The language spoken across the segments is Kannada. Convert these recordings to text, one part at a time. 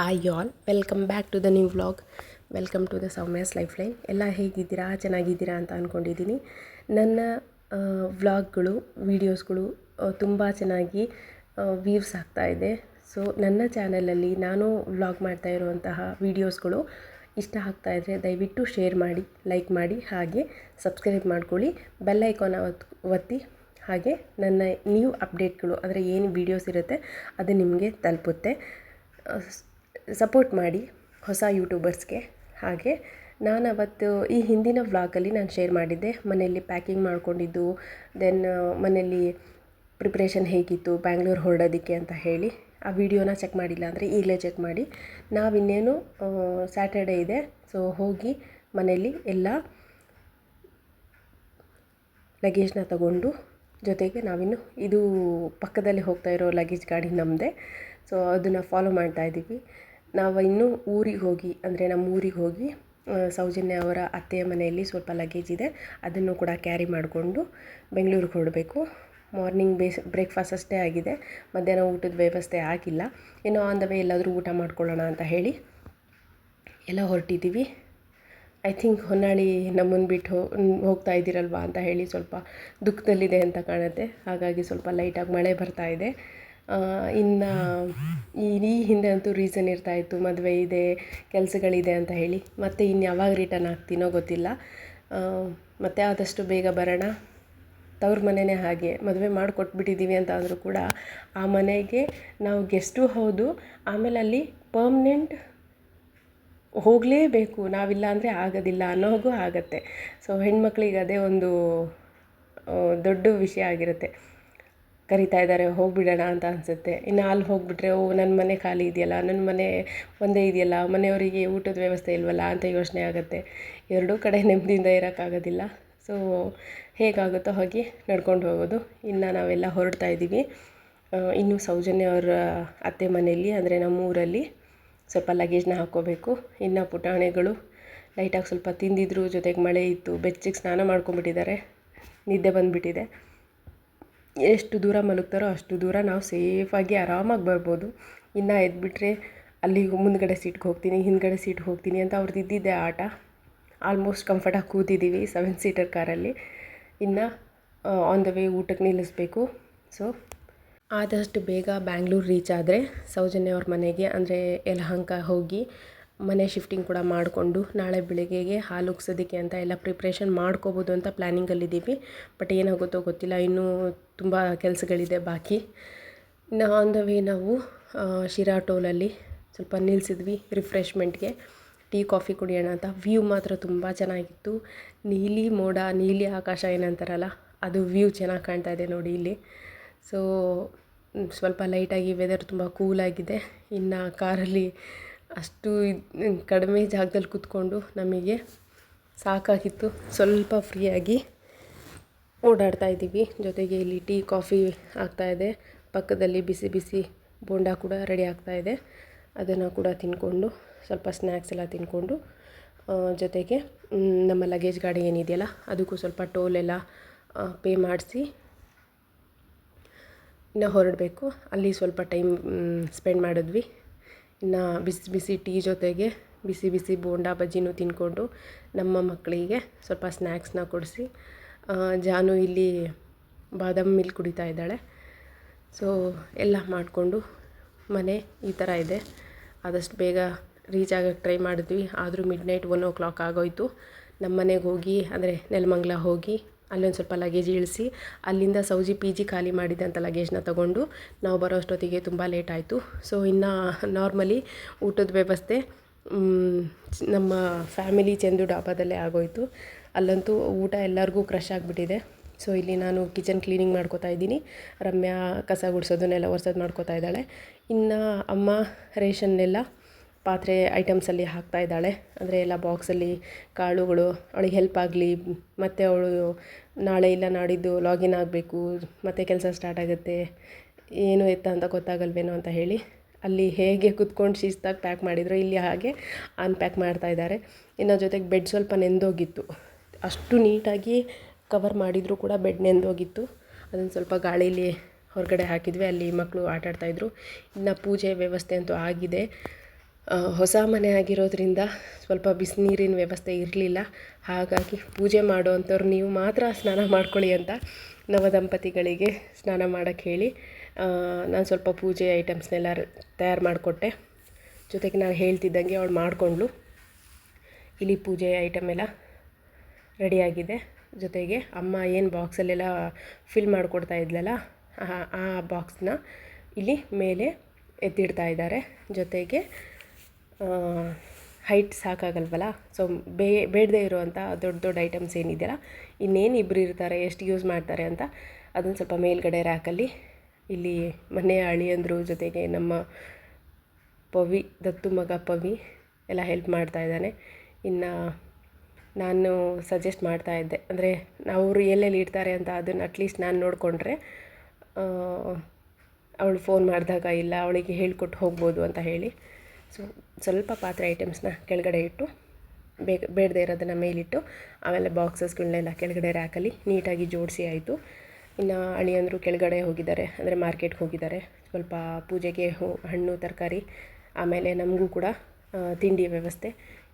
Hi all welcome back to the new vlog welcome to the Soumya's lifeline ಎಲ್ಲ ಹೇಗಿದ್ದೀರಾ? ಚೆನ್ನಾಗಿದ್ದೀರಾ ಅಂತ ಅಂದ್ಕೊಂಡಿದ್ದೀನಿ ನನ್ನ ವ್ಲಾಗ್ಗಳು ವೀಡಿಯೋಸ್ಗಳು ತುಂಬ ಚೆನ್ನಾಗಿ ವ್ಯೂವ್ಸ್ ಆಗ್ತಾ ಇದೆ. ಸೊ ನನ್ನ ಚಾನಲಲ್ಲಿ ನಾನು ವ್ಲಾಗ್ ಮಾಡ್ತಾ ಇರುವಂತಹ ವೀಡಿಯೋಸ್ಗಳು ಇಷ್ಟ ಆಗ್ತಾ ಇದ್ದರೆ ದಯವಿಟ್ಟು ಶೇರ್ ಮಾಡಿ ಲೈಕ್ ಮಾಡಿ, ಹಾಗೆ ಸಬ್ಸ್ಕ್ರೈಬ್ ಮಾಡ್ಕೊಳ್ಳಿ. ಬೆಲ್ ಐಕಾನ್ ಒತ್ತಿ, ಹಾಗೆ ನನ್ನ ನ್ಯೂ ಅಪ್ಡೇಟ್ಗಳು ಅಂದರೆ ಏನು ವೀಡಿಯೋಸ್ ಇರುತ್ತೆ, ಅದು ನಿಮಗೆ ತಲುಪುತ್ತೆ. ಸಪೋರ್ಟ್ ಮಾಡಿ ಹೊಸ ಯೂಟ್ಯೂಬರ್ಸ್ಗೆ ಹಾಗೆ ನಾನು ಅವತ್ತು ಈ ಹಿಂದಿನ ವ್ಲಾಗಲ್ಲಿ ನಾನು ಶೇರ್ ಮಾಡಿದ್ದೆ. ಮನೆಯಲ್ಲಿ ಪ್ಯಾಕಿಂಗ್ ಮಾಡ್ಕೊಂಡಿದ್ದು ದೆನ್ ಮನೆಯಲ್ಲಿ ಪ್ರಿಪ್ರೇಷನ್ ಹೇಗಿತ್ತು ಬ್ಯಾಂಗ್ಳೂರು ಹೊರಡೋದಕ್ಕೆ ಅಂತ ಹೇಳಿ ಆ ವಿಡಿಯೋನ ಚೆಕ್ ಮಾಡಿಲ್ಲ ಅಂದರೆ ಈಗಲೇ ಚೆಕ್ ಮಾಡಿ. ನಾವಿನ್ನೇನು ಸ್ಯಾಟರ್ಡೇ ಇದೆ. ಸೊ ಹೋಗಿ ಮನೆಯಲ್ಲಿ ಎಲ್ಲ ಲಗೇಜ್ನ ತಗೊಂಡು ಜೊತೆಗೆ ನಾವಿನ್ನು ಇದು ಪಕ್ಕದಲ್ಲಿ ಹೋಗ್ತಾ ಇರೋ ಲಗೇಜ್ ಗಾಡಿ ನಮ್ಮದೇ ಸೊ ಅದನ್ನು ಫಾಲೋ ಮಾಡ್ತಾ ಇದ್ದೀವಿ. ನಾವು ಇನ್ನೂ ಊರಿಗೆ ಹೋಗಿ, ಅಂದರೆ ನಮ್ಮ ಊರಿಗೆ ಹೋಗಿ ಸೌಜನ್ಯ ಅವರ ಅತ್ತೆಯ ಮನೆಯಲ್ಲಿ ಸ್ವಲ್ಪ ಲಗೇಜ್ ಇದೆ. ಅದನ್ನು ಕೂಡ ಕ್ಯಾರಿ ಮಾಡಿಕೊಂಡು ಬೆಂಗಳೂರಿಗೆ ಹೊರಡಬೇಕು. ಮಾರ್ನಿಂಗ್ ಬೇಸ್ ಬ್ರೇಕ್ಫಾಸ್ಟ್ ಅಷ್ಟೇ ಆಗಿದೆ. ಮಧ್ಯಾಹ್ನ ಊಟದ ವ್ಯವಸ್ಥೆ ಆಗಿಲ್ಲ. ಇನ್ನು ಆನ್ ದ ವೇ ಎಲ್ಲಾದರೂ ಊಟ ಮಾಡ್ಕೊಳ್ಳೋಣ ಅಂತ ಹೇಳಿ ಎಲ್ಲ ಹೊರಟಿದ್ದೀವಿ. ಐ ಥಿಂಕ್ ಹೊನ್ನಾಳಿ ನಮ್ಮನ್ನು ಬಿಟ್ಟು ಹೋಗ್ತಾ ಇದ್ದೀರಲ್ವಾ ಅಂತ ಹೇಳಿ ಸ್ವಲ್ಪ ದುಃಖದಲ್ಲಿದೆ ಅಂತ ಕಾಣುತ್ತೆ. ಹಾಗಾಗಿ ಸ್ವಲ್ಪ ಲೈಟಾಗಿ ಮಳೆ ಬರ್ತಾ ಇದೆ. ಇನ್ನು ಈ ಹಿಂದೆ ಅಂತೂ ರೀಸನ್ ಇರ್ತಾ ಇತ್ತು, ಮದುವೆ ಇದೆ, ಕೆಲಸಗಳಿದೆ ಅಂತ ಹೇಳಿ. ಮತ್ತೆ ಇನ್ನು ಯಾವಾಗ ರಿಟರ್ನ್ ಆಗ್ತೀನೋ ಗೊತ್ತಿಲ್ಲ. ಮತ್ತೆ ಆದಷ್ಟು ಬೇಗ ಬರೋಣ. ತವ್ರ ಮನೆಯೇ ಹಾಗೆ. ಮದುವೆ ಮಾಡಿಕೊಟ್ಬಿಟ್ಟಿದ್ದೀವಿ ಅಂತ ಆದರೂ ಕೂಡ ಆ ಮನೆಗೆ ನಾವು ಗೆಸ್ಟು ಹೌದು. ಆಮೇಲೆ ಅಲ್ಲಿ ಪರ್ಮ್ನೆಂಟ್ ಹೋಗಲೇಬೇಕು. ನಾವಿಲ್ಲ ಅಂದರೆ ಆಗೋದಿಲ್ಲ ಅನ್ನೋಗೂ ಆಗತ್ತೆ. ಸೊ ಹೆಣ್ಮಕ್ಳಿಗೆ ಅದೇ ಒಂದು ದೊಡ್ಡ ವಿಷಯ ಆಗಿರುತ್ತೆ. ಕರಿತಾ ಇದ್ದಾರೆ, ಹೋಗಿಬಿಡೋಣ ಅಂತ ಅನಿಸುತ್ತೆ. ಇನ್ನು ಅಲ್ಲಿ ಹೋಗಿಬಿಟ್ರೆ, ಓ ನನ್ನ ಮನೆ ಖಾಲಿ ಇದೆಯಲ್ಲ ನನ್ನ ಮನೆ ಒಂದೇ ಇದೆಯಲ್ಲ, ಮನೆಯವರಿಗೆ ಊಟದ ವ್ಯವಸ್ಥೆ ಇಲ್ವಲ್ಲ ಅಂತ ಯೋಚನೆ ಆಗುತ್ತೆ. ಎರಡೂ ಕಡೆ ನೆಮ್ಮದಿಯಿಂದ ಇರೋಕ್ಕಾಗೋದಿಲ್ಲ. ಸೊ ಹೇಗಾಗುತ್ತೋ ಹಾಗೆ ನಡ್ಕೊಂಡು ಹೋಗೋದು. ಇನ್ನು ನಾವೆಲ್ಲ ಹೊರಡ್ತಾ ಇದ್ದೀವಿ. ಇನ್ನು ಸೌಜನ್ಯ ಅವರ ಅತ್ತೆ ಮನೆಯಲ್ಲಿ, ಅಂದರೆ ನಮ್ಮ ಊರಲ್ಲಿ ಸ್ವಲ್ಪ ಲಗೇಜ್ನ ಹಾಕ್ಕೋಬೇಕು. ಇನ್ನು ಪುಟಾಣಿಗಳು ಲೈಟಾಗಿ ಸ್ವಲ್ಪ ತಿಂದಿದ್ರು, ಜೊತೆಗೆ ಮಳೆ ಇತ್ತು, ಬೆಚ್ಚಿಗೆ ಸ್ನಾನ ಮಾಡ್ಕೊಂಬಿಟ್ಟಿದ್ದಾರೆ ನಿದ್ದೆ ಬಂದುಬಿಟ್ಟಿದೆ. ಎಷ್ಟು ದೂರ ಮಲಗ್ತಾರೋ ಅಷ್ಟು ದೂರ ನಾವು ಸೇಫಾಗಿ ಆರಾಮಾಗಿ ಬರ್ಬೋದು. ಇನ್ನು ಎದ್ಬಿಟ್ರೆ ಅಲ್ಲಿ ಮುಂದ್ಗಡೆ ಸೀಟ್ಗೆ ಹೋಗ್ತೀನಿ, ಹಿಂದ್ಗಡೆ ಸೀಟ್ಗೆ ಹೋಗ್ತೀನಿ ಅಂತ ಅವ್ರದ್ದು ಇದ್ದಿದ್ದೆ ಆಟ. ಆಲ್ಮೋಸ್ಟ್ ಕಂಫರ್ಟಾಗಿ ಕೂತಿದ್ದೀವಿ ಸೆವೆನ್ ಸೀಟರ್ ಕಾರಲ್ಲಿ ಇನ್ನು ಆನ್ ದ ವೇ ಊಟಕ್ಕೆ ನಿಲ್ಲಿಸ್ಬೇಕು. ಸೊ ಆದಷ್ಟು ಬೇಗ ಬ್ಯಾಂಗ್ಳೂರು ರೀಚ್ ಆದರೆ ಸೌಜನ್ಯ ಅವ್ರ ಮನೆಗೆ, ಅಂದರೆ ಯಲಹಂಕ ಹೋಗಿ ಮನೆ ಶಿಫ್ಟಿಂಗ್ ಕೂಡ ಮಾಡಿಕೊಂಡು ನಾಳೆ ಬೆಳಿಗ್ಗೆಗೆ ಹಾಲು ಉಗ್ಸೋದಕ್ಕೆ ಅಂತ ಎಲ್ಲ ಪ್ರಿಪ್ರೇಷನ್ ಮಾಡ್ಕೋಬೋದು ಅಂತ ಪ್ಲ್ಯಾನಿಂಗಲ್ಲಿದ್ದೀವಿ ಬಟ್ ಏನಾಗುತ್ತೋ ಗೊತ್ತಿಲ್ಲ. ಇನ್ನೂ ತುಂಬ ಕೆಲಸಗಳಿದೆ ಬಾಕಿ. ಇನ್ನು ಆನ್ ದ ವೇ ನಾವು ಶಿರಾ ಟೋಲಲ್ಲಿ ಸ್ವಲ್ಪ ನಿಲ್ಲಿಸಿದ್ವಿ ರಿಫ್ರೆಶ್ಮೆಂಟ್ಗೆ ಟೀ ಕಾಫಿ ಕುಡಿಯೋಣ ಅಂತ. ವ್ಯೂ ಮಾತ್ರ ತುಂಬ ಚೆನ್ನಾಗಿತ್ತು. ನೀಲಿ ಮೋಡ, ನೀಲಿ ಆಕಾಶ ಏನಂತಾರಲ್ಲ, ಅದು ವ್ಯೂ ಚೆನ್ನಾಗಿ ಕಾಣ್ತಾ ಇದೆ ನೋಡಿ ಇಲ್ಲಿ. ಸೊ ಸ್ವಲ್ಪ ಲೈಟಾಗಿ ವೆದರ್ ತುಂಬ ಕೂಲಾಗಿದೆ ಇನ್ನು ಕಾರಲ್ಲಿ ಅಷ್ಟು ಕಡಿಮೆ ಜಾಗದಲ್ಲಿ ಕೂತ್ಕೊಂಡು ನಮಗೆ ಸಾಕಾಗಿತ್ತು. ಸ್ವಲ್ಪ ಫ್ರೀಯಾಗಿ ಓಡಾಡ್ತಾ ಇದ್ದೀವಿ. ಜೊತೆಗೆ ಇಲ್ಲಿ ಟೀ, ಕಾಫಿ ಆಗ್ತಾಯಿದೆ ಪಕ್ಕದಲ್ಲಿ ಬಿಸಿ ಬಿಸಿ ಬೋಂಡ ಕೂಡ ರೆಡಿ ಆಗ್ತಾಯಿದೆ ಅದನ್ನು ಕೂಡ ತಿನ್ಕೊಂಡು, ಸ್ವಲ್ಪ ಸ್ನ್ಯಾಕ್ಸ್ ಎಲ್ಲ ತಿಂದ್ಕೊಂಡು ಜೊತೆಗೆ ನಮ್ಮ ಲಗೇಜ್ ಗಾಡಿ ಏನಿದೆಯಲ್ಲ, ಅದಕ್ಕೂ ಸ್ವಲ್ಪ ಟೋಲೆಲ್ಲ ಪೇ ಮಾಡಿಸಿ ಇನ್ನು ಹೊರಡಬೇಕು. ಅಲ್ಲಿ ಸ್ವಲ್ಪ ಟೈಮ್ ಸ್ಪೆಂಡ್ ಮಾಡಿದ್ವಿ. ಇನ್ನು ಬಿಸಿ ಬಿಸಿ ಟೀ ಜೊತೆಗೆ ಬಿಸಿ ಬಿಸಿ ಬೋಂಡಾ ಬಜ್ಜಿನೂ ತಿಂದ್ಕೊಂಡು ನಮ್ಮ ಮಕ್ಕಳಿಗೆ ಸ್ವಲ್ಪ ಸ್ನ್ಯಾಕ್ಸ್ನ ಕೊಡಿಸಿ ಜಾನು ಇಲ್ಲಿ ಬಾದಾಮಿ ಮಿಲ್ಕ್ ಕುಡಿತಾ ಇದ್ದಾಳೆ. ಸೊ, ಎಲ್ಲ ಮಾಡಿಕೊಂಡು ಮನೆ ಈ ಥರ ಇದೆ. ಆದಷ್ಟು ಬೇಗ ರೀಚ್ ಆಗೋಕ್ಕೆ ಟ್ರೈ ಮಾಡಿದ್ವಿ. ಆದರೂ midnight one o'clock ಆಗೋಯಿತು. ನಮ್ಮ ಮನೆಗೆ ಹೋಗಿ, ಅಂದರೆ ನೆಲಮಂಗ್ಲ ಹೋಗಿ ಅಲ್ಲೊಂದು ಸ್ವಲ್ಪ ಲಗೇಜ್ ಇಳಿಸಿ, ಅಲ್ಲಿಂದ ಸೌಜಿ ಪಿ ಜಿ ಖಾಲಿ ಮಾಡಿದಂಥ ಲಗೇಜ್ನ ತಗೊಂಡು ನಾವು ಬರೋ ಅಷ್ಟೊತ್ತಿಗೆ ತುಂಬ ಲೇಟ್ ಆಯಿತು. ಸೊ ಇನ್ನು ನಾರ್ಮಲಿ ಊಟದ ವ್ಯವಸ್ಥೆ ನಮ್ಮ ಫ್ಯಾಮಿಲಿ ಚಂದು ಡಾಬಾದಲ್ಲೇ ಆಗೋಯಿತು. ಅಲ್ಲಂತೂ ಊಟ ಎಲ್ಲರಿಗೂ ಕ್ರಶ್ ಆಗಿಬಿಟ್ಟಿದೆ. ಸೊ ಇಲ್ಲಿ ನಾನು ಕಿಚನ್ ಕ್ಲೀನಿಂಗ್ ಮಾಡ್ಕೋತಾ ಇದ್ದೀನಿ. ರಮ್ಯಾ ಕಸ ಗುಡಿಸೋದನ್ನೆಲ್ಲ ಒರ್ಸೋದು ಮಾಡ್ಕೋತಾ ಇದ್ದಾಳೆ. ಇನ್ನು ಅಮ್ಮ ರೇಷನ್ನೆಲ್ಲ ಪಾತ್ರೆ ಐಟಮ್ಸಲ್ಲಿ ಹಾಕ್ತಾ ಇದ್ದಾಳೆ. ಅಂದರೆ ಎಲ್ಲ ಬಾಕ್ಸಲ್ಲಿ ಕಾಳುಗಳು, ಅವಳಿಗೆ ಹೆಲ್ಪ್ ಆಗಲಿ, ಮತ್ತು ಅವಳು ನಾಳೆ ಇಲ್ಲ ನಾಡಿದ್ದು ಲಾಗಿನ್ ಆಗಬೇಕು, ಮತ್ತು ಕೆಲಸ ಸ್ಟಾರ್ಟ್ ಆಗುತ್ತೆ, ಏನು ಎತ್ತ ಅಂತ ಗೊತ್ತಾಗಲ್ವೇನೋ ಅಂತ ಹೇಳಿ ಅಲ್ಲಿ ಹೇಗೆ ಕುತ್ಕೊಂಡು ಶಿಸ್ತಾಗಿ ಪ್ಯಾಕ್ ಮಾಡಿದ್ರು, ಇಲ್ಲಿ ಹಾಗೆ ಅನ್ಪ್ಯಾಕ್ ಮಾಡ್ತಾ ಇದ್ದಾರೆ. ಇನ್ನು ಜೊತೆಗೆ ಬೆಡ್ ಸ್ವಲ್ಪ ನೆಂದೋಗಿತ್ತು. ಅಷ್ಟು ನೀಟಾಗಿ ಕವರ್ ಮಾಡಿದರೂ ಕೂಡ ಬೆಡ್ ನೆಂದೋಗಿತ್ತು. ಅದನ್ನು ಸ್ವಲ್ಪ ಗಾಳೀಲಿ ಹೊರಗಡೆ ಹಾಕಿದ್ವಿ, ಅಲ್ಲಿ ಮಕ್ಕಳು ಆಟಾಡ್ತಾಯಿದ್ರು ಇನ್ನು ಪೂಜೆ ವ್ಯವಸ್ಥೆ ಅಂತೂ ಆಗಿದೆ. ಹೊಸ ಮನೆ ಆಗಿರೋದ್ರಿಂದ ಸ್ವಲ್ಪ ಬಿಸಿನೀರಿನ ವ್ಯವಸ್ಥೆ ಇರಲಿಲ್ಲ. ಹಾಗಾಗಿ ಪೂಜೆ ಮಾಡುವಂಥವ್ರು ನೀವು ಮಾತ್ರ ಸ್ನಾನ ಮಾಡ್ಕೊಳ್ಳಿ ಅಂತ ನವದಂಪತಿಗಳಿಗೆ ಸ್ನಾನ ಮಾಡೋಕ್ಕೆ ಹೇಳಿ ನಾನು ಸ್ವಲ್ಪ ಪೂಜೆ ಐಟಮ್ಸ್ನೆಲ್ಲ ತಯಾರು ಮಾಡಿಕೊಟ್ಟೆ. ಜೊತೆಗೆ ನಾನು ಹೇಳ್ತಿದ್ದಂಗೆ ಅವಳು ಮಾಡಿಕೊಂಡ್ಳು. ಇಲ್ಲಿ ಪೂಜೆ ಐಟಮ್ ಎಲ್ಲ ರೆಡಿಯಾಗಿದೆ. ಜೊತೆಗೆ ಅಮ್ಮ ಏನು ಬಾಕ್ಸಲ್ಲೆಲ್ಲ ಫಿಲ್ ಮಾಡಿಕೊಡ್ತಾ ಇದ್ಲಲ್ಲ, ಆ- ಆ ಬಾಕ್ಸ್ನ ಇಲ್ಲಿ ಮೇಲೆ ಎತ್ತಿಡ್ತಾ ಇದ್ದಾರೆ. ಜೊತೆಗೆ ಹೈಟ್ ಸಾಕಾಗಲ್ವಲ್ಲ? ಸೊ ಬೇ, ಬೇಡದೇ ಇರುವಂಥ ದೊಡ್ಡ ದೊಡ್ಡ ಐಟಮ್ಸ್ ಏನಿದೆಯಲ್ಲ, ಇನ್ನೇನು ಇಬ್ಬರು ಇರ್ತಾರೆ, ಎಷ್ಟು ಯೂಸ್ ಮಾಡ್ತಾರೆ ಅಂತ ಅದನ್ನು ಸ್ವಲ್ಪ ಮೇಲ್ಗಡೆ ರ್ಯಾಕಲ್ಲಿ ಇಲ್ಲಿ ಮನೆಯ ಅಳಿಯಂದ್ರು ಜೊತೆಗೆ ನಮ್ಮ ಪವಿ, ದತ್ತು ಮಗ ಪವಿ ಎಲ್ಲ ಹೆಲ್ಪ್ ಮಾಡ್ತಾ ಇದ್ದಾನೆ. ಇನ್ನು ನಾನು ಸಜೆಸ್ಟ್ ಮಾಡ್ತಾ ಇದ್ದೆ, ಅಂದರೆ ಅವರು ಎಲ್ಲೆಲ್ಲಿ ಇಡ್ತಾರೆ ಅಂತ ಅದನ್ನು ಅಟ್ಲೀಸ್ಟ್ ನಾನು ನೋಡಿಕೊಂಡ್ರೆ ಅವಳು ಫೋನ್ ಮಾಡಿದಾಗ ಇಲ್ಲ, ಅವಳಿಗೆ ಹೇಳ್ಕೊಟ್ಟು ಹೋಗ್ಬೋದು ಅಂತ ಹೇಳಿ. ಸೊ ಸ್ವಲ್ಪ ಪಾತ್ರೆ ಐಟಮ್ಸ್ನ ಕೆಳಗಡೆ ಇಟ್ಟು ಬೇಗ ಬೇಡದೇ ಇರೋದನ್ನು ಮೇಲಿಟ್ಟು ಆಮೇಲೆ ಬಾಕ್ಸಸ್ಗಳನ್ನೆಲ್ಲ ಕೆಳಗಡೆ ರ್ಯಾಕಲ್ಲಿ ನೀಟಾಗಿ ಜೋಡಿಸಿ ಆಯಿತು. ಇನ್ನು ಅಣಿಯಂದರು ಕೆಳಗಡೆ ಹೋಗಿದ್ದಾರೆ, ಅಂದರೆ ಮಾರ್ಕೆಟ್ಗೆ ಹೋಗಿದ್ದಾರೆ. ಸ್ವಲ್ಪ ಪೂಜೆಗೆ ಹಣ್ಣು, ತರಕಾರಿ, ಆಮೇಲೆ ನಮಗೂ ಕೂಡ ತಿಂಡಿ ವ್ಯವಸ್ಥೆ.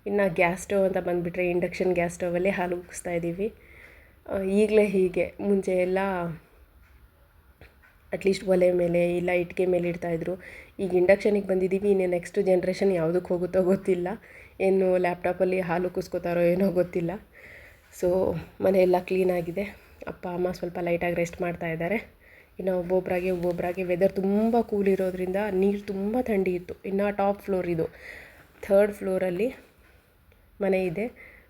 ಇನ್ನು ಗ್ಯಾಸ್ ಸ್ಟವ್ ಅಂತ ಬಂದುಬಿಟ್ರೆ, ಇಂಡಕ್ಷನ್ ಗ್ಯಾಸ್ ಸ್ಟವಲ್ಲೇ ಹಾಲು ಉಗಿಸ್ತಾ ಇದ್ದೀವಿ. ಈಗಲೇ ಹೀಗೆ, ಮುಂಚೆ ಎಲ್ಲ ಅಟ್ಲೀಸ್ಟ್ ಒಲೆ ಮೇಲೆ ಇಲ್ಲ ಇಟ್ಟಿಗೆ ಮೇಲೆ ಇಡ್ತಾಯಿದ್ರು ಈಗ ಇಂಡಕ್ಷನಿಗೆ ಬಂದಿದ್ದೀವಿ ಇನ್ನು ನೆಕ್ಸ್ಟ್ ಜನ್ರೇಷನ್ ಯಾವುದಕ್ಕೆ ಹೋಗುತ್ತೋ ಗೊತ್ತಿಲ್ಲ. ಏನು ಲ್ಯಾಪ್ಟಾಪಲ್ಲಿ ಹಾಲು ಕುಸ್ಕೋತಾರೋ ಏನೋ ಗೊತ್ತಿಲ್ಲ. ಸೊ ಮನೆಯೆಲ್ಲ ಕ್ಲೀನಾಗಿದೆ ಅಪ್ಪ, ಅಮ್ಮ ಸ್ವಲ್ಪ ಲೈಟಾಗಿ ರೆಸ್ಟ್ ಮಾಡ್ತಾ ಇದ್ದಾರೆ. ಇನ್ನು ಒಬ್ಬೊಬ್ಬರಾಗೆ ಒಬ್ಬೊಬ್ಬರಾಗೆ ವೆದರ್ ತುಂಬ ಕೂಲ್ ಇರೋದ್ರಿಂದ ನೀರು ತುಂಬ ಥಂಡಿ ಇತ್ತು. ಇನ್ನು ಟಾಪ್ ಫ್ಲೋರ್ ಇದು. ಥರ್ಡ್ ಫ್ಲೋರಲ್ಲಿ ಮನೆ ಇದೆ.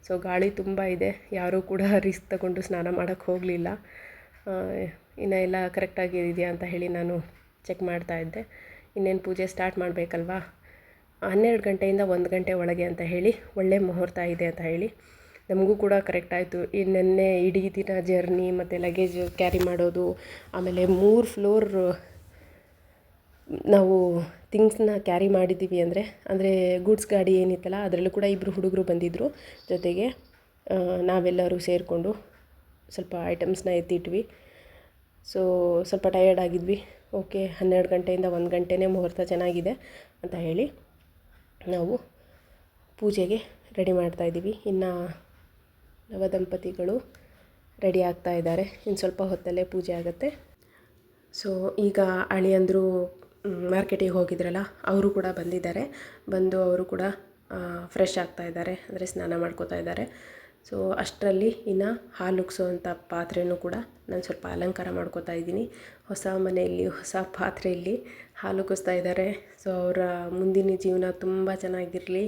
ಸೊ ಗಾಳಿ ತುಂಬ ಇದೆ. ಯಾರೂ ಕೂಡ ರಿಸ್ಕ್ ತಗೊಂಡು ಸ್ನಾನ ಮಾಡೋಕ್ಕೆ ಹೋಗಲಿಲ್ಲ. ಇನ್ನು ಎಲ್ಲ ಕರೆಕ್ಟಾಗಿ ಇದೆಯಾ ಅಂತ ಹೇಳಿ ನಾನು ಚೆಕ್ ಮಾಡ್ತಾ ಇದ್ದೆ. ಇನ್ನೇನು ಪೂಜೆ ಸ್ಟಾರ್ಟ್ ಮಾಡಬೇಕಲ್ವಾ? ಹನ್ನೆರಡು ಗಂಟೆಯಿಂದ ಒಂದು ಗಂಟೆ ಒಳಗೆ ಅಂತ ಹೇಳಿ, ಒಳ್ಳೆ ಮುಹೂರ್ತ ಇದೆ ಅಂತ ಹೇಳಿ. ನಮಗೂ ಕೂಡ ಕರೆಕ್ಟ್ ಆಯಿತು. ಈ ನೆನ್ನೆ ಇಡೀ ದಿನ ಜರ್ನಿ ಮತ್ತು ಲಗೇಜ್ ಕ್ಯಾರಿ ಮಾಡೋದು, ಆಮೇಲೆ ಮೂರು ಫ್ಲೋರ್ ನಾವು ಥಿಂಗ್ಸ್ನ ಕ್ಯಾರಿ ಮಾಡಿದ್ದೀವಿ ಅಂದರೆ ಅಂದರೆ ಗೂಡ್ಸ್ ಗಾಡಿ ಏನಿತ್ತಲ್ಲ, ಅದರಲ್ಲೂ ಕೂಡ ಇಬ್ಬರು ಹುಡುಗರು ಬಂದಿದ್ದರು ಜೊತೆಗೆ ನಾವೆಲ್ಲರೂ ಸೇರಿಕೊಂಡು ಸ್ವಲ್ಪ ಐಟಮ್ಸ್ನ ಎತ್ತಿಟ್ವಿ. ಸೊ ಸ್ವಲ್ಪ ಟಯರ್ಡ್ ಆಗಿದ್ವಿ. ಓಕೆ ಹನ್ನೆರಡು ಗಂಟೆಯಿಂದ ಒಂದು ಗಂಟೆನೇ ಮುಹೂರ್ತ ಚೆನ್ನಾಗಿದೆ ಅಂತ ಹೇಳಿ ನಾವು ಪೂಜೆಗೆ ರೆಡಿ ಮಾಡ್ತಾಯಿದ್ದೀವಿ ಇನ್ನು ನವದಂಪತಿಗಳು ರೆಡಿ ಆಗ್ತಾ ಇದ್ದಾರೆ. ಇನ್ನು ಸ್ವಲ್ಪ ಹೊತ್ತಲ್ಲೇ ಪೂಜೆ ಆಗುತ್ತೆ. ಸೊ ಈಗ ಅಳಿಯಂದರು ಮಾರ್ಕೆಟಿಗೆ ಹೋಗಿದ್ರಲ್ಲ, ಅವರು ಕೂಡ ಬಂದಿದ್ದಾರೆ. ಬಂದು ಅವರು ಕೂಡ ಫ್ರೆಶ್ ಆಗ್ತಾ ಇದ್ದಾರೆ. ಅಂದರೆ ಸ್ನಾನ ಮಾಡ್ಕೋತಾ ಇದ್ದಾರೆ. ಸೊ ಅಷ್ಟರಲ್ಲಿ ಇನ್ನು ಹಾಲು ಉಗ್ಸೋವಂಥ ಪಾತ್ರೆಯೂ ಕೂಡ ನಾನು ಸ್ವಲ್ಪ ಅಲಂಕಾರ ಮಾಡ್ಕೋತಾ ಇದ್ದೀನಿ. ಹೊಸ ಮನೆಯಲ್ಲಿ, ಹೊಸ ಪಾತ್ರೆಯಲ್ಲಿ ಹಾಲು ಇದ್ದಾರೆ. ಸೊ ಅವರ ಮುಂದಿನ ಜೀವನ ತುಂಬ ಚೆನ್ನಾಗಿರಲಿ.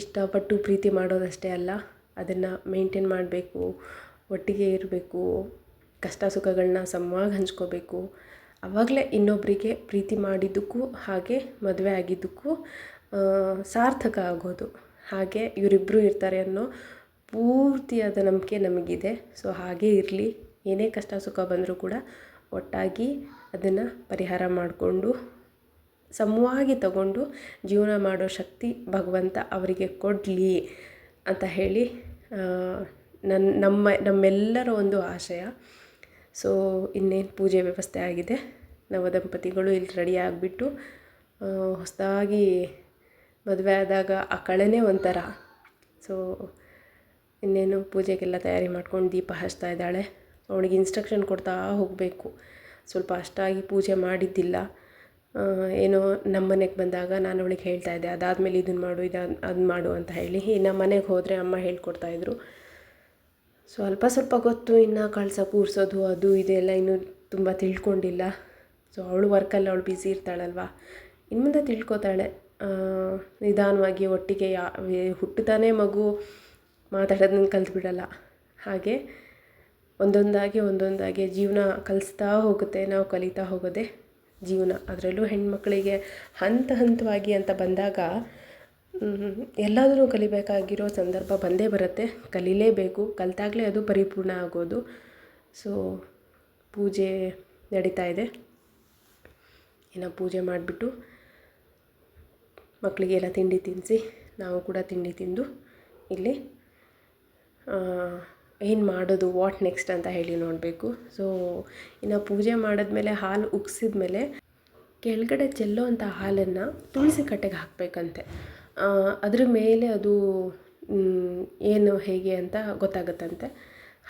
ಇಷ್ಟಪಟ್ಟು ಪ್ರೀತಿ ಮಾಡೋದಷ್ಟೇ ಅಲ್ಲ, ಅದನ್ನು ಮೇಂಟೈನ್ ಮಾಡಬೇಕು, ಒಟ್ಟಿಗೆ ಇರಬೇಕು, ಕಷ್ಟ ಸುಖಗಳನ್ನ ಸಮವಾಗಿ ಹಂಚ್ಕೋಬೇಕು. ಆವಾಗಲೇ ಇನ್ನೊಬ್ಬರಿಗೆ ಪ್ರೀತಿ ಮಾಡಿದ್ದಕ್ಕೂ ಹಾಗೆ ಮದುವೆ ಆಗಿದ್ದಕ್ಕೂ ಸಾರ್ಥಕ ಆಗೋದು. ಹಾಗೆ ಇವರಿಬ್ಬರು ಇರ್ತಾರೆ ಅನ್ನೋ ಪೂರ್ತಿಯಾದ ನಂಬಿಕೆ ನಮಗಿದೆ. ಸೊ ಹಾಗೇ ಇರಲಿ. ಏನೇ ಕಷ್ಟ ಸುಖ ಬಂದರೂ ಕೂಡ ಒಟ್ಟಾಗಿ ಅದನ್ನು ಪರಿಹಾರ ಮಾಡಿಕೊಂಡು, ಸಮವಾಗಿ ತಗೊಂಡು ಜೀವನ ಮಾಡೋ ಶಕ್ತಿ ಭಗವಂತ ಅವರಿಗೆ ಕೊಡಲಿ ಅಂತ ಹೇಳಿ ನನ್ನ ನಮ್ಮ, ನಮ್ಮೆಲ್ಲರ ಒಂದು ಆಶಯ. ಸೊ ಇನ್ನೇನು ಪೂಜೆ ವ್ಯವಸ್ಥೆ ಆಗಿದೆ. ನವ ದಂಪತಿಗಳು ಇಲ್ಲಿ ರೆಡಿ ಆಗಿಬಿಟ್ಟು ಹೊಸದಾಗಿ ಮದುವೆ ಆದಾಗ ಆ ಕಳೆನೇ ಒಂಥರ. ಸೊ ಇನ್ನೇನು ಪೂಜೆಗೆಲ್ಲ ತಯಾರಿ ಮಾಡ್ಕೊಂಡು ದೀಪ ಹಚ್ತಾ ಇದ್ದಾಳೆ. ಅವಳಿಗೆ ಇನ್ಸ್ಟ್ರಕ್ಷನ್ ಕೊಡ್ತಾ ಹೋಗಬೇಕು. ಸ್ವಲ್ಪ ಅಷ್ಟಾಗಿ ಪೂಜೆ ಮಾಡಿದ್ದಿಲ್ಲ. ಏನೋ ನಮ್ಮ ಮನೆಗೆ ಬಂದಾಗ ನಾನು ಅವಳಿಗೆ ಹೇಳ್ತಾ ಇದ್ದೆ, ಅದಾದಮೇಲೆ ಇದನ್ನು ಮಾಡು, ಇದು ಅದು ಮಾಡು ಅಂತ ಹೇಳಿ. ಇನ್ನು ಮನೆಗೆ ಹೋದರೆ ಅಮ್ಮ ಹೇಳ್ಕೊಡ್ತಾಯಿದ್ರು ಸ್ವಲ್ಪ ಸ್ವಲ್ಪ ಗೊತ್ತು, ಇನ್ನು ಕಳಸ ಕೂರಿಸೋದು ಅದು ಇದೆಲ್ಲ ಇನ್ನೂ ತುಂಬ ತಿಳ್ಕೊಂಡಿಲ್ಲ. ಸೊ ಅವಳು ವರ್ಕಲ್ಲಿ ಅವಳು ಬ್ಯುಸಿ ಇರ್ತಾಳಲ್ವ? ಇನ್ನು ಮುಂದೆ ತಿಳ್ಕೊತಾಳೆ. ನಿಧಾನವಾಗಿ ಒಟ್ಟಿಗೆ ಯಾ, ಹುಟ್ಟುತ್ತಾನೆ ಮಗು. ಮಾತಾಡೋದನ್ನ ಕಲ್ತ್ಬಿಡಲ್ಲ. ಹಾಗೆ ಒಂದೊಂದಾಗಿ ಒಂದೊಂದಾಗಿ ಜೀವನ ಕಲಿಸ್ತಾ ಹೋಗುತ್ತೆ, ನಾವು ಕಲಿತಾ ಹೋಗೋದೇ ಜೀವನ. ಅದರಲ್ಲೂ ಹೆಣ್ಮಕ್ಳಿಗೆ ಹಂತ ಹಂತವಾಗಿ ಅಂತ ಬಂದಾಗ ಎಲ್ಲಾದರೂ ಕಲಿಬೇಕಾಗಿರೋ ಸಂದರ್ಭ ಬಂದೇ ಬರುತ್ತೆ. ಕಲೀಲೇಬೇಕು. ಕಲಿತಾಗಲೇ ಅದು ಪರಿಪೂರ್ಣ ಆಗೋದು. ಸೊ ಪೂಜೆ ನಡೀತಾ ಇದೆ. ಇನ್ನು ಪೂಜೆ ಮಾಡಿಬಿಟ್ಟು ಮಕ್ಕಳಿಗೆಲ್ಲ ತಿಂಡಿ ತಿನ್ನಿಸಿ ನಾವು ಕೂಡ ತಿಂಡಿ ತಿಂದು ಇಲ್ಲಿ ಏನು ಮಾಡೋದು ವಾಟ್ ನೆಕ್ಸ್ಟ್ ಅಂತ ಹೇಳಿ ನೋಡಬೇಕು. ಸೊ ಇನ್ನು ಪೂಜೆ ಮಾಡಿದ್ಮೇಲೆ ಹಾಲು ಉಗ್ಸಿದ ಮೇಲೆ ಕೆಳಗಡೆ ಚೆಲ್ಲೋ ಅಂಥ ಹಾಲನ್ನು ತುಳಸಿ ಕಟ್ಟೆಗೆ ಹಾಕಬೇಕಂತೆ. ಅದ್ರ ಮೇಲೆ ಅದು ಏನು, ಹೇಗೆ ಅಂತ ಗೊತ್ತಾಗುತ್ತಂತೆ.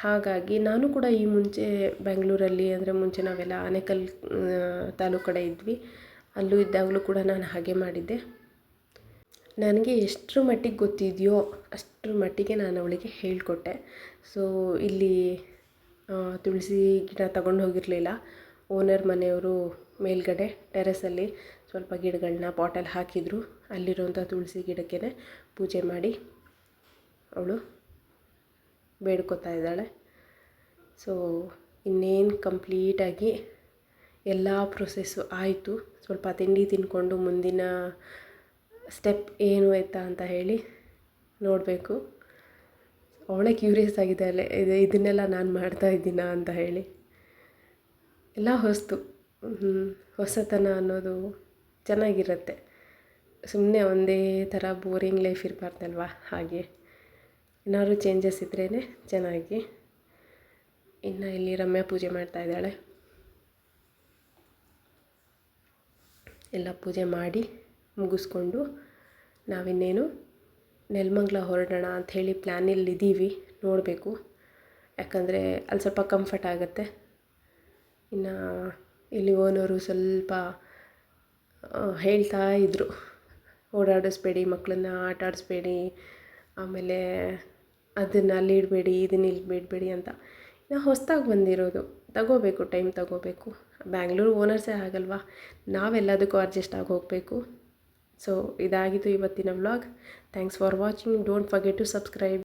ಹಾಗಾಗಿ ನಾನು ಕೂಡ ಈ ಮುಂಚೆ ಬೆಂಗಳೂರಲ್ಲಿ, ಅಂದರೆ ಮುಂಚೆ ನಾವೆಲ್ಲ ಆನೇಕಲ್ ತಾಲೂಕು ಕಡೆ ಇದ್ವಿ. ಅಲ್ಲೂ ಇದ್ದಾಗಲೂ ಕೂಡ ನಾನು ಹಾಗೆ ಮಾಡಿದ್ದೆ. ನನಗೆ ಎಷ್ಟರ ಮಟ್ಟಿಗೆ ಗೊತ್ತಿದೆಯೋ ಅಷ್ಟರ ಮಟ್ಟಿಗೆ ನಾನು ಅವಳಿಗೆ ಹೇಳಿಕೊಟ್ಟೆ. ಸೊ ಇಲ್ಲಿ ತುಳಸಿ ಗಿಡ ತಗೊಂಡು ಹೋಗಿರಲಿಲ್ಲ. ಓನರ್ ಮನೆಯವರು ಮೇಲ್ಗಡೆ ಟೆರೆಸಲ್ಲಿ ಸ್ವಲ್ಪ ಗಿಡಗಳನ್ನ ಪಾಟಲ್ಲಿ ಹಾಕಿದರು. ಅಲ್ಲಿರುವಂಥ ತುಳಸಿ ಗಿಡಕ್ಕೆ ಪೂಜೆ ಮಾಡಿ ಅವಳು ಬೇಡ್ಕೊತಾ ಇದ್ದಾಳೆ. ಸೊ ಇನ್ನೇನು ಕಂಪ್ಲೀಟಾಗಿ ಎಲ್ಲ ಪ್ರೊಸೆಸ್ಸು ಆಯಿತು. ಸ್ವಲ್ಪ ತಿಂಡಿ ತಿಂದ್ಕೊಂಡು ಮುಂದಿನ ಸ್ಟೆಪ್ ಏನು ಆಯ್ತಾ ಅಂತ ಹೇಳಿ ನೋಡಬೇಕು. ಅವಳೇ ಕ್ಯೂರಿಯಸ್ ಆಗಿದ್ದಾಳೆ ಇದು ಇದನ್ನೆಲ್ಲ ನಾನು ಮಾಡ್ತಾ ಇದ್ದೀನಾ ಅಂತ ಹೇಳಿ. ಎಲ್ಲ ಹೊಸ್ತು. ಹೊಸತನ ಅನ್ನೋದು ಚೆನ್ನಾಗಿರುತ್ತೆ. ಸುಮ್ಮನೆ ಒಂದೇ ಥರ ಬೋರಿಂಗ್ ಲೈಫ್ ಇರಬಾರ್ದಲ್ವ ಹಾಗೆ. ಏನಾದ್ರು ಚೇಂಜಸ್ ಇದ್ರೇ ಚೆನ್ನಾಗಿ. ಇನ್ನು ಇಲ್ಲಿ ರಮ್ಯಾ ಪೂಜೆ ಮಾಡ್ತಾ ಇದ್ದಾಳೆ. ಎಲ್ಲ ಪೂಜೆ ಮಾಡಿ ಮುಗಿಸ್ಕೊಂಡು ನಾವಿನ್ನೇನು ನೆಲಮಂಗ್ಲ ಹೊರಡೋಣ ಅಂಥೇಳಿ ಪ್ಲ್ಯಾನಲ್ಲಿ ಇದ್ದೀವಿ ನೋಡಬೇಕು. ಯಾಕಂದರೆ ಅಲ್ಲಿ ಸ್ವಲ್ಪ ಕಂಫರ್ಟ್ ಆಗುತ್ತೆ. ಇನ್ನು ಇಲ್ಲಿ ಓನರು ಸ್ವಲ್ಪ ಹೇಳ್ತಾ ಇದ್ದರು ಓಡಾಡಿಸ್ಬೇಡಿ ಮಕ್ಕಳನ್ನ ಆಟ ಆಡಿಸ್ಬೇಡಿ, ಆಮೇಲೆ ಅದನ್ನು ಅಲ್ಲಿ ಇಡಬೇಡಿ, ಇದನ್ನ ಇಲ್ಲಿ ಬಿಡಬೇಡಿ ಅಂತ. ಇನ್ನು ಹೊಸ್ದಾಗಿ ಬಂದಿರೋದು. ತಗೋಬೇಕು ಟೈಮ್ ತಗೋಬೇಕು. ಬ್ಯಾಂಗ್ಳೂರು ಓನರ್ಸೇ ಆಗಲ್ವಾ? ನಾವೆಲ್ಲದಕ್ಕೂ ಅಡ್ಜಸ್ಟ್ ಆಗಿ ಹೋಗಬೇಕು. ಸೊ ಇದಾಗಿತ್ತು ಇವತ್ತಿನ vlog thanks for watching don't forget to subscribe